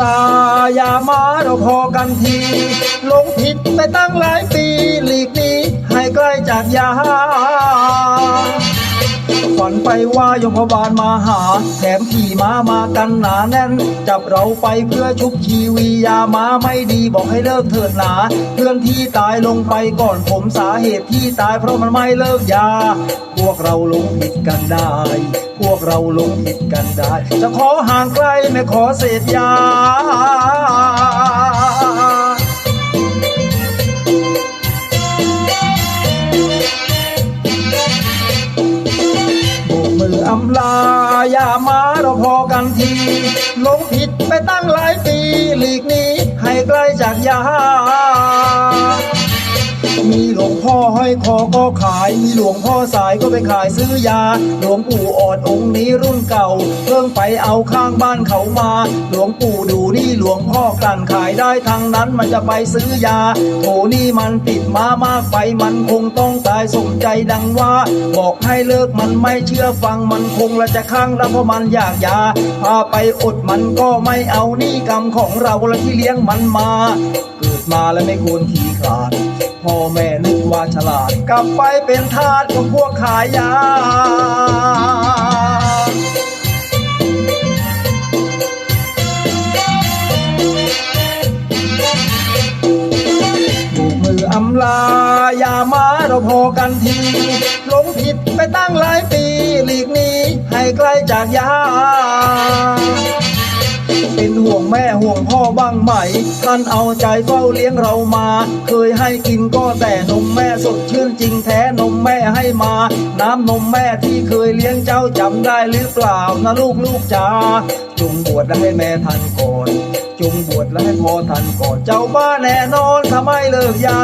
ลา อย่ามาเราพอกันทีหลงผิดไปตั้งหลายปี หลีกหนี้ให้ใกล้จากยา ฝันไปว่ายมพบาลมาหาแถมขี่ม้ามากันหนาแน่น จับเราไปเพื่อชุบชีวียาม้าไม่ดีบอกให้เลิกเถิดหนาเพื่อนที่ตายลงไปก่อนผมสาเหตุที่ตายเพราะมันไม่เลิกยา พวกเราลงผิดกันได้ พวกเราลงผิดกันได้ จะขอห่างไกลไม่ขอเสพยาำลาอย่ามาเราพอกันทีลงผิดไปตั้งหลายปีหลีกนี้ให้ไกลจากยา มีหลวงพ่อห้อยคอก็ขาย มีหลวงพ่อสายก็ไปขายซื้อยา หลวงปู่อ่อนองค์นี้รุ่นเก่า เพิ่งไปเอาข้างบ้านเขามา หลวงปู่ดูนี่หลวงพ่อกลั่นขายได้ทางนั้นมันจะไปซื้อยาโถนี่มันติดมามากไปมันคงต้องตายสมใจดังว่า บอกให้เลิกมันไม่เชื่อฟังมันคงละจะข้างแล้วเพราะมันอยากยาพาไปอดมันก็ไม่เอานี่กรรมของเราละที่เลี้ยงมันมา มาแล้วไม่ควรขี้ขลาด พ่อแม่นึกว่าฉลาด กลับไปเป็นทาสของพวกขายยาถูกมืออำลา อย่ามาเราพอกันทีหลงผิดไปตั้งหลายปี หลีกหนี้ให้ใกลจากยา ห่วงแม่ห่วงพ่อบ้างไหม ท่านเอาใจเฝ้าเลี้ยงเรามา เคยให้กินก็แต่นมแม่สดชื่นจริงแท้นมแม่ให้มา น้ำนมแม่ที่เคยเลี้ยงเจ้าจำได้หรือเปล่านะลูกลูกจ๋าจงบวชและให้แม่ทันก่อน จงบวชและให้พ่อทันก่อนเจ้าบ้าแน่นอนทำไมเลิกยา